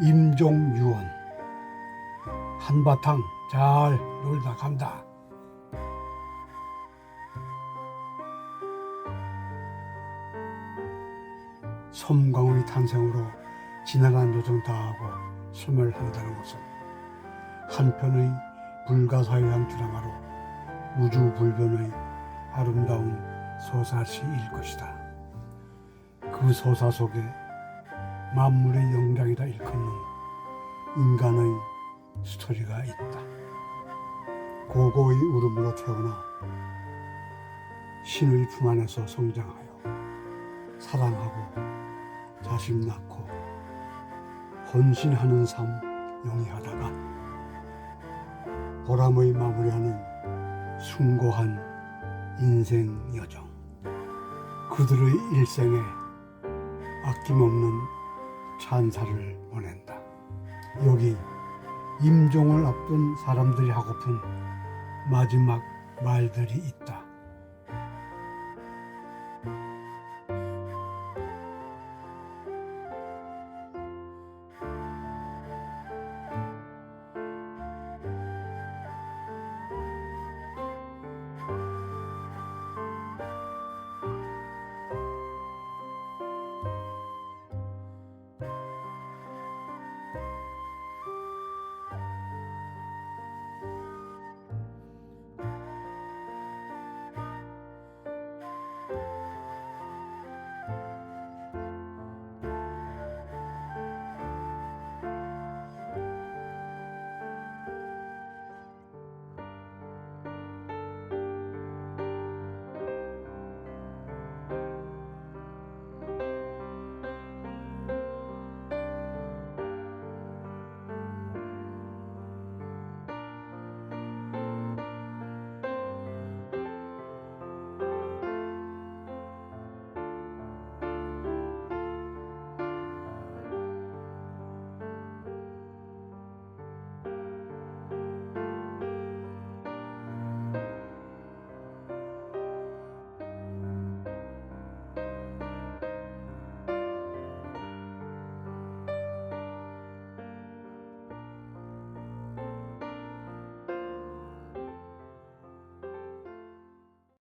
임종유언 한바탕 잘 놀다 간다. 섬광의 탄생으로 지나간 요정 다하고 숨을 한다는 것은 한편의 불가사의한 드라마로 우주 불변의 아름다운 서사시일 것이다. 그 서사 속에 만물의 영장이다 일컫는 인간의 스토리가 있다. 고고의 울음으로 태어나 신의 품 안에서 성장하여 사랑하고 자식 낳고 헌신하는 삶 영위하다가 보람의 마무리하는 숭고한 인생 여정 그들의 일생에 아낌없는 찬사를 보낸다. 여기 임종을 앞둔 사람들이 하고픈 마지막 말들이 있다.